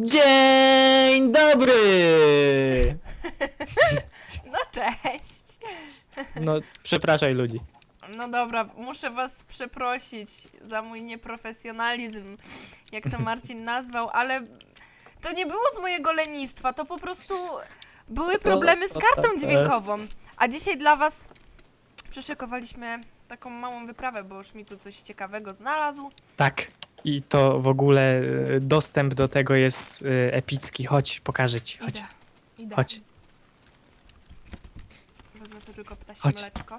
Dzień dobry! No cześć. No, przepraszaj ludzi. No dobra, muszę was przeprosić za mój nieprofesjonalizm, jak to Marcin nazwał, ale to nie było z mojego lenistwa, to po prostu były problemy z kartą dźwiękową. A dzisiaj dla was przyszykowaliśmy taką małą wyprawę, bo już mi tu coś ciekawego znalazł. Tak. I to w ogóle e, dostęp do tego jest e, epicki. Chodź, pokażę ci. Chodź. Idę. Idę. Chodź. Wezmę sobie tylko ptasie Chodź. mleczko.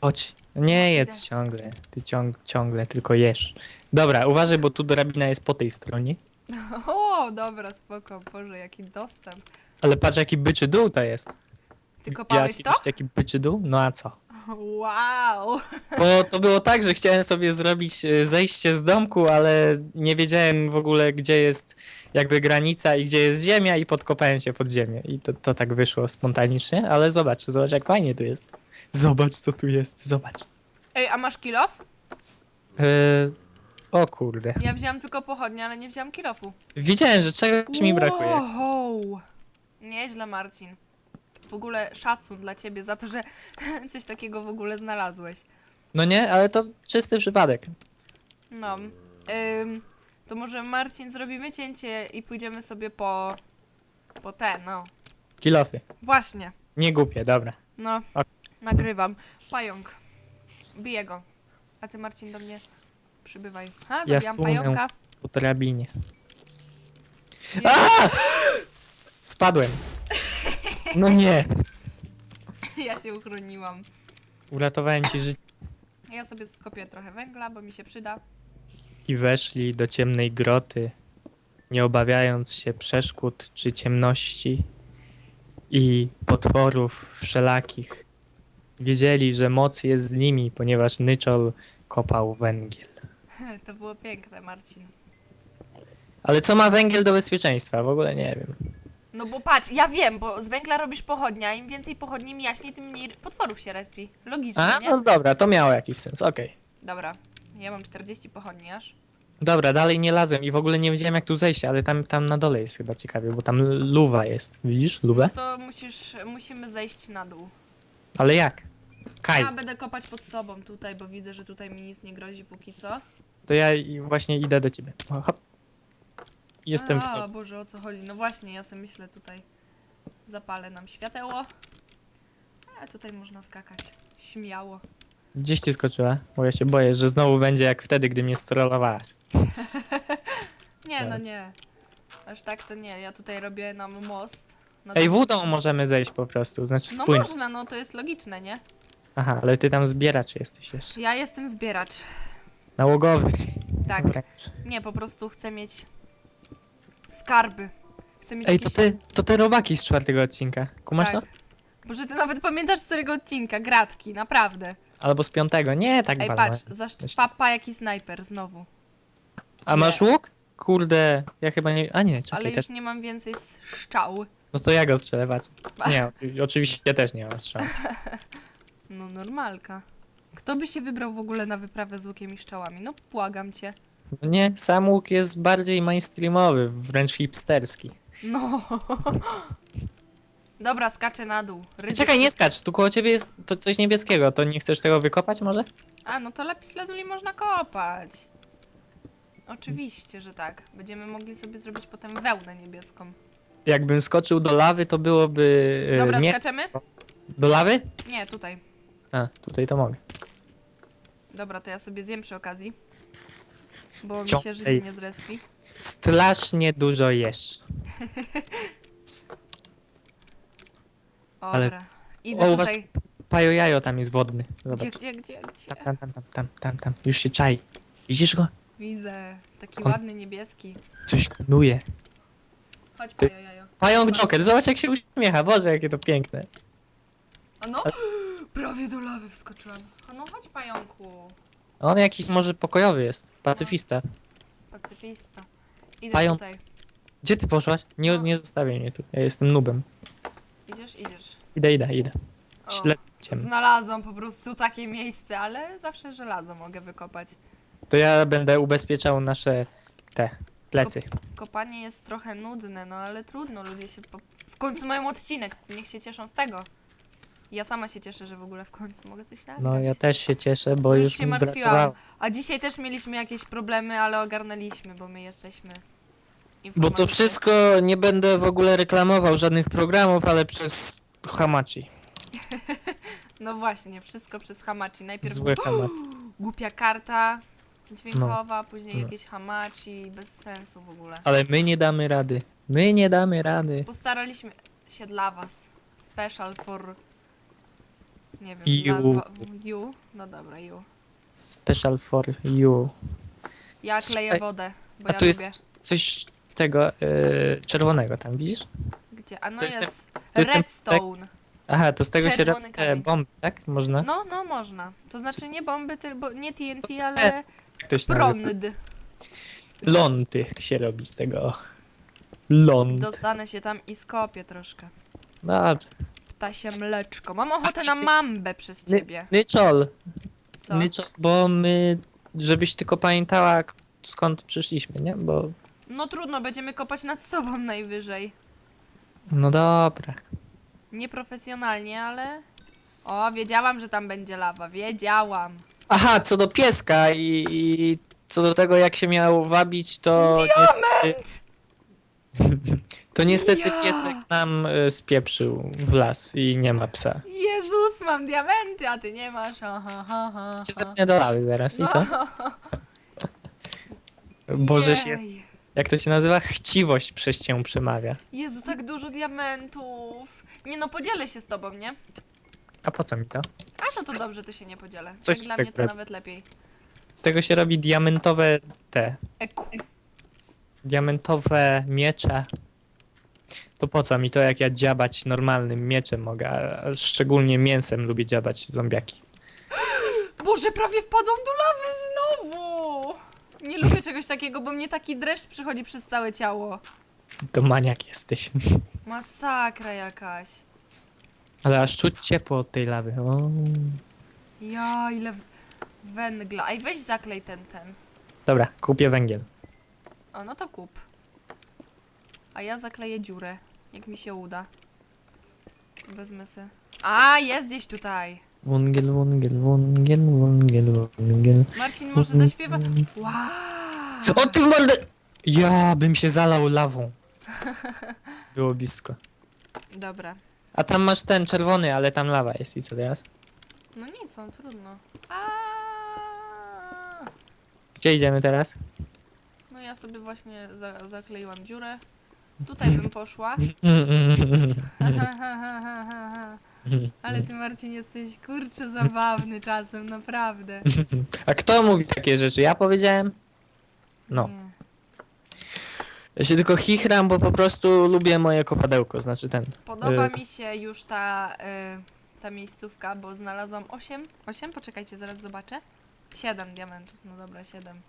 Chodź. Nie Idę. jedz ciągle. Ty ciąg, ciągle tylko jesz. Dobra, uważaj, bo tu drabina jest po tej stronie. O, dobra, spoko, Boże, jaki dostęp. Ale patrz, jaki byczy dół to jest. Ty Widziałaś kopałeś to? kiedyś taki byczy dół? No a co? Wow. Bo to było tak, że chciałem sobie zrobić e, zejście z domku, ale nie wiedziałem w ogóle, gdzie jest jakby granica i gdzie jest ziemia i podkopałem się pod ziemię. I to, to tak wyszło spontanicznie, ale zobacz, zobacz jak fajnie tu jest. Zobacz, co tu jest, zobacz. Ej, a masz kilof? E, o kurde. Ja wziąłam tylko pochodnie, ale nie wziąłam kilofu. Wiedziałem, że czegoś mi brakuje. Wow. Nieźle, Marcin. W ogóle szacun dla ciebie za to, że coś takiego w ogóle znalazłeś. No nie, ale to czysty przypadek. No. Ym, to może Marcin zrobimy cięcie i pójdziemy sobie po... Po te, no. Kilofy. Właśnie. Nie głupie, dobra. No. Ok. Nagrywam. Pająk. Biję go. A ty, Marcin, do mnie przybywaj. Ha, Ja zabijam pająka. Po drabinie. Nie. A! Spadłem. No nie. Ja się uchroniłam. Uratowałem ci życie. Ja sobie skopię trochę węgla, bo mi się przyda. I weszli do ciemnej groty, nie obawiając się przeszkód czy ciemności i potworów wszelakich. Wiedzieli, że moc jest z nimi, ponieważ Nyczol kopał węgiel. To było piękne, Marcin. Ale co ma węgiel do bezpieczeństwa? W ogóle nie wiem. No bo patrz, ja wiem, bo z węgla robisz pochodnia, im więcej pochodni mijaśnie, tym mniej potworów się respi. Logicznie, A, nie? no dobra, to miało jakiś sens, okej. Dobra, ja mam 40 pochodni aż. Dobra, dalej nie lazłem i w ogóle nie wiedziałem jak tu zejść, ale tam, tam na dole jest chyba ciekawie, bo tam luwa jest. Widzisz luwę? To musisz, musimy zejść na dół. Ale jak? Kaj, Ja będę kopać pod sobą tutaj, bo widzę, że tutaj mi nic nie grozi póki co. to ja i- właśnie idę do ciebie. O, Hop. Jestem w A, to. Boże, o co chodzi? No właśnie, ja sobie myślę tutaj. Zapalę nam świateło. A tutaj można skakać. Śmiało. Gdzieś ty skoczyła? Bo ja się boję, że znowu będzie jak wtedy, gdy mnie strollowałaś. Nie, no Tak. nie. Aż tak to nie. Ja tutaj robię nam most. No Ej, to- wódą możemy zejść po prostu, znaczy No można, no to jest logiczne, nie? Aha, ale ty tam zbieracz jesteś jeszcze. Ja jestem zbieracz. Nałogowy. Tak. Wręcz. Nie, po prostu chcę mieć skarby. Chcę mieć Ej, to jakieś- ty, to te robaki z czwartego odcinka. Kumasz tak. to? Boże, ty nawet pamiętasz z którego odcinka, gratki, naprawdę. Albo z piątego. Nie, tak Ej, walnąłem. patrz, zasz... Myślę. papa jaki snajper znowu. A masz łuk? Kurde, ja chyba nie... A nie, Ale czekaj, już też... nie mam więcej strzał. No to ja go strzelę, patrz. Nie, oczy- oczywiście też nie mam strzału. No normalka. Kto by się wybrał w ogóle na wyprawę z łukiem i strzałami? No błagam cię. No Nie, sam łuk jest bardziej mainstreamowy, wręcz hipsterski. No. Dobra, skaczę na dół. Rydzyk. Czekaj, nie skacz, tu koło ciebie jest to coś niebieskiego, to nie chcesz tego wykopać może? A, no to lapis lazuli można kopać. Oczywiście, że tak. Będziemy mogli sobie zrobić potem wełnę niebieską. Jakbym skoczył do lawy, to byłoby... e, Dobra, nie... skaczemy? Do lawy? Nie, tutaj. A, tutaj to mogę. Dobra, to ja sobie zjem przy okazji. Bo mi się życie nie zrespi. Strasznie dużo jesz. Ale- Dobra. Idę O, uważ- tutaj. Pajo jajo tam jest wodny. Gdzie, Zobacz. gdzie, gdzie, gdzie? Tam, tam, tam, tam, tam, tam, tam. Już się czai. Widzisz go? Widzę. Taki On- ładny niebieski. Coś knuje. Chodź, To jest-. Pająk Joker, zobacz jak się uśmiecha. Boże, jakie to piękne. A no! Prawie do lawy wskoczyłam. A no chodź, pająku. On jakiś może pokojowy jest. Pacyfista. Pacyfista. Idę Pająk. tutaj. Gdzie ty poszłaś? Nie, No. nie zostawiaj mnie tu. Ja jestem nubem. Idziesz, idziesz. Idę, idę, idę. O, Śledzę cię. Znalazłam po prostu takie miejsce, ale zawsze żelazo mogę wykopać. To ja będę ubezpieczał nasze te plecy. Kopanie jest trochę nudne, no ale trudno, ludzie się po... w końcu mają odcinek, niech się cieszą z tego. Ja sama się cieszę, że w ogóle w końcu mogę coś nagrać. No ja też się cieszę, bo No już się mi martwiłam. brakowało. A dzisiaj też mieliśmy jakieś problemy, ale ogarnęliśmy, bo my jesteśmy Bo to informatycy. wszystko nie będę w ogóle reklamował żadnych programów, ale przez Hamachi. No właśnie, wszystko przez Hamachi. Najpierw Złe Hamachi. głupia karta dźwiękowa, później No. jakieś Hamachi, bez sensu w ogóle. Ale my nie damy rady. My nie damy rady. Postaraliśmy się dla was. Special for... Nie wiem, You. you? No dobra, you. Special for you. Ja kleję wodę, bo A ja tu lubię. jest coś tego e, czerwonego tam, widzisz? Gdzie? A no to jest jest, ten- to jest ten- redstone. Aha, to z tego się Czerwony robi e, kamień. bomby, tak? Można? No, no można. To znaczy nie bomby, tylko nie TNT, E, ale Jak to się nazywa? prąd. Lądy się robi z tego. Ląd. Dostanę się tam i skopię troszkę. Dobrze. Ptasie mleczko. Mam ochotę na mambę przez ciebie. Nyczol. Co? Nyczol, bo my, żebyś tylko pamiętała k- skąd przyszliśmy, nie? Bo, No trudno, będziemy kopać nad sobą najwyżej. no dobra. Nieprofesjonalnie, ale... O, wiedziałam, że tam będzie lawa. Wiedziałam. Aha, co do pieska i, i co do tego, jak się miał wabić, to niestety, to niestety Ja! piesek nam e, spieprzył w las i nie ma psa. Jezus, mam diamenty, a ty nie masz. Ha, ha, ha, ha, Cię ha. do lawy zaraz i co? Bożeś jest, Jej. jak to się nazywa? Chciwość przez cię przemawia. Jezu, tak dużo diamentów. Nie no, podzielę się z tobą, nie? A po co mi to? A no to dobrze, to się nie podzielę. Coś tak z dla mnie to nawet lepiej. Z tego się robi diamentowe te, Eku. diamentowe miecze. To po co mi to, jak ja dziabać normalnym mieczem mogę, a szczególnie mięsem lubię dziabać zombiaki. Boże, prawie wpadłam do lawy znowu! Nie lubię czegoś takiego, bo mnie taki dreszcz przychodzi przez całe ciało. To maniak jesteś. Masakra jakaś. Ale aż czuć ciepło od tej lawy. O. Ja, ile w- węgla. Ej, weź zaklej ten, ten. Dobra, kupię węgiel. O, no to kup. A ja zakleję dziurę, jak mi się uda. Wezmę se. A, jest gdzieś tutaj. Węgiel, węgiel, węgiel, węgiel, węgiel. Marcin może zaśpiewa. Wow! O ty mordę! Ja bym się zalał lawą. Było blisko. Dobra. A tam masz ten czerwony, ale tam lawa jest i co teraz? No nic, no trudno. Gdzie idziemy teraz? No ja sobie właśnie za zakleiłam dziurę. Tutaj bym poszła. Ale ty Marcin jesteś kurczę zabawny czasem, naprawdę. A kto mówi takie rzeczy? Ja powiedziałem? No. Nie. Ja się tylko chichram, bo po prostu lubię moje kowadełko, znaczy ten. Podoba Y, mi się już ta, y, ta miejscówka, bo znalazłam 8. 8? Poczekajcie, zaraz zobaczę. 7 diamentów, no dobra, 7.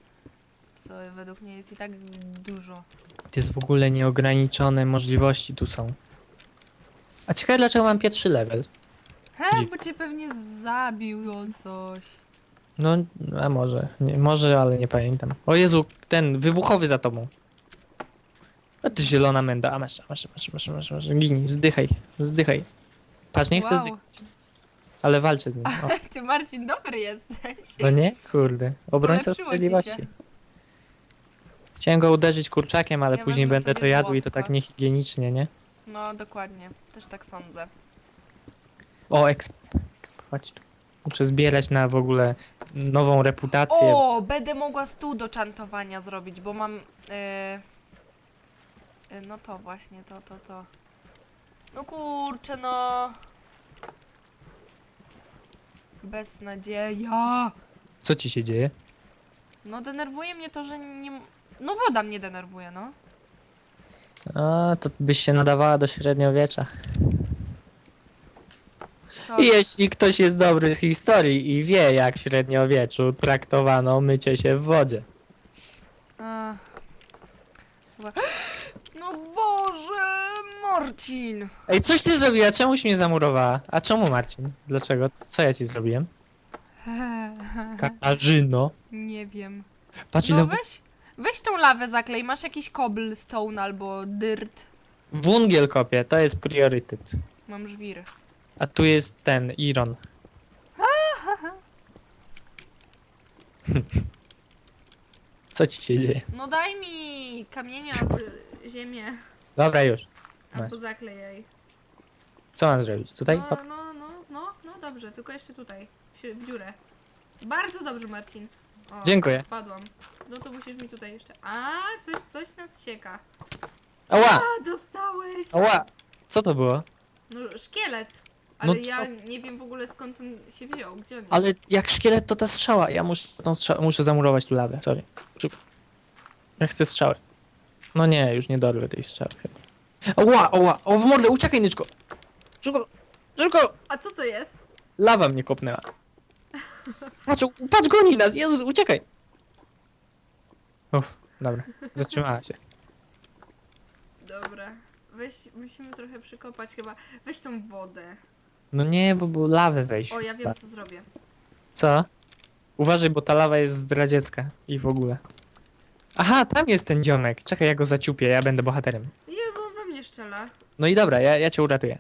Co według mnie jest i tak dużo. To jest w ogóle nieograniczone możliwości tu są. A ciekawe dlaczego mam pierwszy level. He, bo cię pewnie zabił on coś. No, a może. Nie, może, ale nie pamiętam. O Jezu, ten wybuchowy za tobą. A ty zielona menda. A masz, masz, masz, masz, masz, masz. Gini, zdychaj, zdychaj. Patrz, nie chcę zdychać, ale walczę z nim. O, Ty Marcin dobry jesteś. no nie? Kurde. Obrońca Polepszyło ci sprawiedliwości. Chciałem go uderzyć kurczakiem, ale Ja później wezmę będę to sobie jadł i to złotko. tak niehigienicznie, nie? No dokładnie, też tak sądzę. O, exp. exp chodź tu. Muszę zbierać na w ogóle nową reputację. O, będę mogła stół do czantowania zrobić, bo mam. e, e, no to właśnie, to, to, to. No kurczę, no. Beznadzieja. Co ci się dzieje? No denerwuje mnie to, że nie. m- No woda mnie denerwuje, no. A, to byś się nadawała do średniowiecza. Sorry. I jeśli ktoś jest dobry z historii i wie, jak w średniowieczu traktowano mycie się w wodzie. Ach. Chyba- No Boże, Marcin. Ej, coś ty zrobiła? Czemuś mnie zamurowała? A czemu Marcin? Dlaczego? Co ja ci zrobiłem? Katarzyno. Nie wiem. Patrz ile No w... weź, Weź tą lawę zaklej, masz jakiś cobblestone albo dirt. Wungiel kopię, to jest priorytet. Mam żwir. A tu jest ten, Iron. Co ci się dzieje? No daj mi kamienia albo ziemię, Dobra, już. albo zaklejaj. Co mam zrobić? Tutaj? No, Hop. no, no, no, no dobrze, tylko jeszcze tutaj, w si- w dziurę. Bardzo dobrze, Marcin. O, Dziękuję. Wpadłam. No to musisz mi tutaj jeszcze. A, coś, coś nas sieka. Ała! A, dostałeś! Ała! Co to było? No, szkielet. Ale No ja co? nie wiem w ogóle skąd on się wziął. Gdzie on jest? Ale jak szkielet to ta strzała. Ja muszę tą strzałę, muszę zamurować tu lawę. Sorry. Szybko. Ja chcę strzały. No nie, już nie dorwę tej strzały chyba. Ała, ała! O, w mordę, uciekaj, Nyczko! Szybko! Szybko! A co to jest? Lawa mnie kopnęła. Patrz, patrz, goni nas! Jezus, uciekaj! Uff, dobra. Zatrzymała się. Dobra. Weź, musimy trochę przykopać chyba. Weź tą wodę. No nie, bo było lawę wejść. O, ja wiem co zrobię. Co? Uważaj, bo ta lawa jest zdradziecka i w ogóle. Aha, tam jest ten dziomek. Czekaj, ja go zaciupię, ja będę bohaterem. Jezu, on we mnie szczela. No i dobra, ja, ja cię uratuję.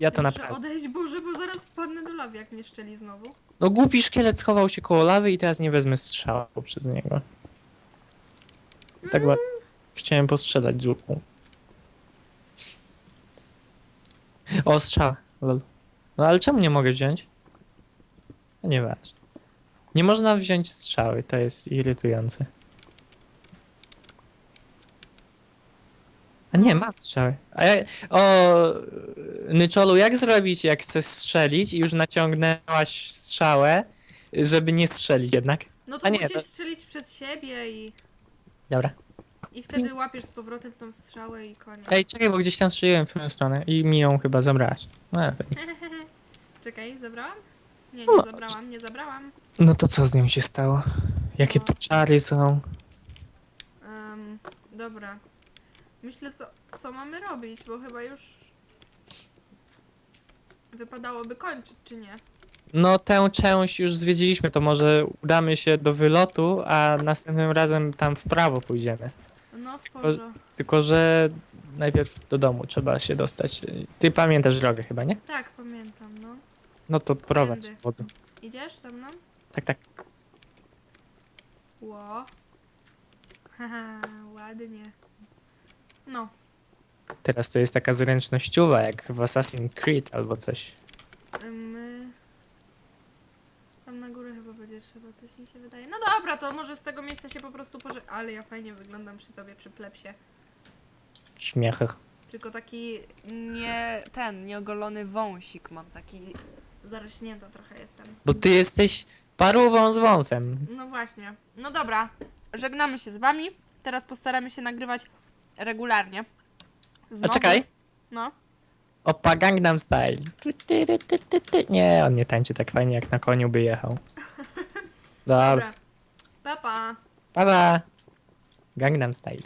Ja to muszę naprawdę. odejść, Boże, bo zaraz wpadnę do lawy, jak mnie szczeli znowu. No głupi szkielet schował się koło lawy i teraz nie wezmę strzała przez niego. Tak bardzo. Chciałem postrzelać z łuku. O, strzał. Lol. No ale czemu nie mogę wziąć? No nieważne. Nie można wziąć strzały, to jest irytujące. Nie, mam strzały. A ja, o, Nyczolu, jak zrobić, jak chcesz strzelić i już naciągnęłaś strzałę, żeby nie strzelić jednak? No to A nie, musisz to- strzelić przed siebie i, Dobra. i wtedy łapiesz z powrotem tą strzałę i koniec. Ej, czekaj, bo gdzieś tam strzeliłem w twoją stronę i mi ją chyba zabrałaś. No, nic. Czekaj, zabrałam? Nie, No. nie zabrałam, nie zabrałam. no to co z nią się stało? Jakie tu czary są? Em, dobra. Myślę, co, co mamy robić, bo chyba już wypadałoby kończyć, czy nie? No tę część już zwiedziliśmy, to może udamy się do wylotu, a następnym razem tam w prawo pójdziemy. No, w porządku. Tylko, że najpierw do domu trzeba się dostać. Ty pamiętasz drogę chyba, nie? Tak, pamiętam, no. No to prowadź Tędy. wodzu. Idziesz ze mną? Tak, tak. Ło. Haha, ładnie. No, Teraz to jest taka zręcznościowa, jak w Assassin's Creed albo coś. my... Tam na górę chyba będzie trzeba, coś mi się wydaje. No dobra, to może z tego miejsca się po prostu poże... Ale ja fajnie wyglądam przy tobie, przy plepsie. Śmiechach. Tylko taki nie ten, nieogolony wąsik mam, taki zarośnięta trochę jestem. Bo ty jesteś parówą z wąsem. No właśnie. No dobra, żegnamy się z wami. Teraz postaramy się nagrywać regularnie. A Znowu. czekaj. No. Opa Gangnam Style. Tu, ty, ty, ty, ty, ty. Nie, on nie tańczy tak fajnie, jak na koniu by jechał. Dobra. Dobra. Pa, pa. Pa, pa. Gangnam Style.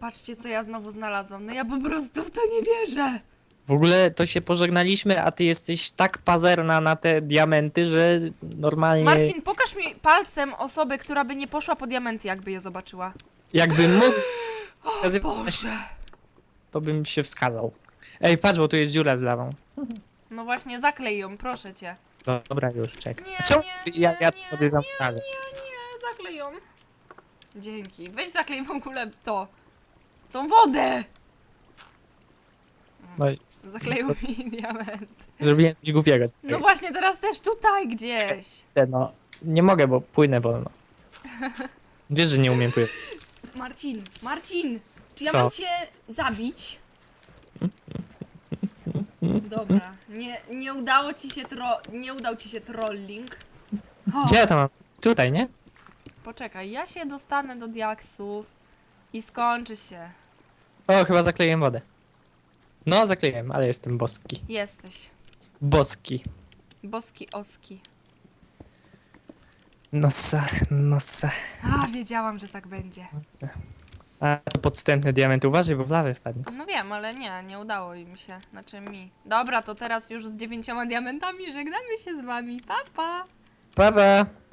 Patrzcie, co ja znowu znalazłam. No ja po prostu w to nie wierzę. W ogóle to się pożegnaliśmy, a ty jesteś tak pazerna na te diamenty, że normalnie Marcin, pokaż mi palcem osobę, która by nie poszła po diamenty, jakby je zobaczyła. jakbym mógł, O Boże. to bym się wskazał. Ej, patrz, bo tu jest dziura z lawą. No właśnie, zaklej ją, proszę cię. Dobra, już czekaj. Nie, Czemu nie, ja, nie, ja nie, sobie nie, zamknę? Nie, nie, zaklej ją. Dzięki. Weź zaklej w ogóle to. Tą wodę. No, i Zakleił mi diament. zrobiłem coś głupiego. No właśnie, teraz też tutaj gdzieś. No, nie mogę, bo płynę wolno. Wiesz, że nie umiem pływać. Marcin, Marcin, czy ja Co? mam cię zabić? Dobra, nie, nie udało ci się tro... nie udał ci się trolling. O, Gdzie ja to mam? Tutaj, nie? Poczekaj, ja się dostanę do diaksów i skończy się. O, chyba zakleiłem wodę. No, zakleiłem, ale jestem boski. Jesteś. Boski. Boski oski. Nosa, nosa. A, wiedziałam, że tak będzie. A to podstępne diamenty. Uważaj, bo w lawę wpadnie. No wiem, ale nie, nie udało im się. Znaczy mi. Dobra, to teraz już z dziewięcioma diamentami żegnamy się z wami. Pa, pa! Pa, pa.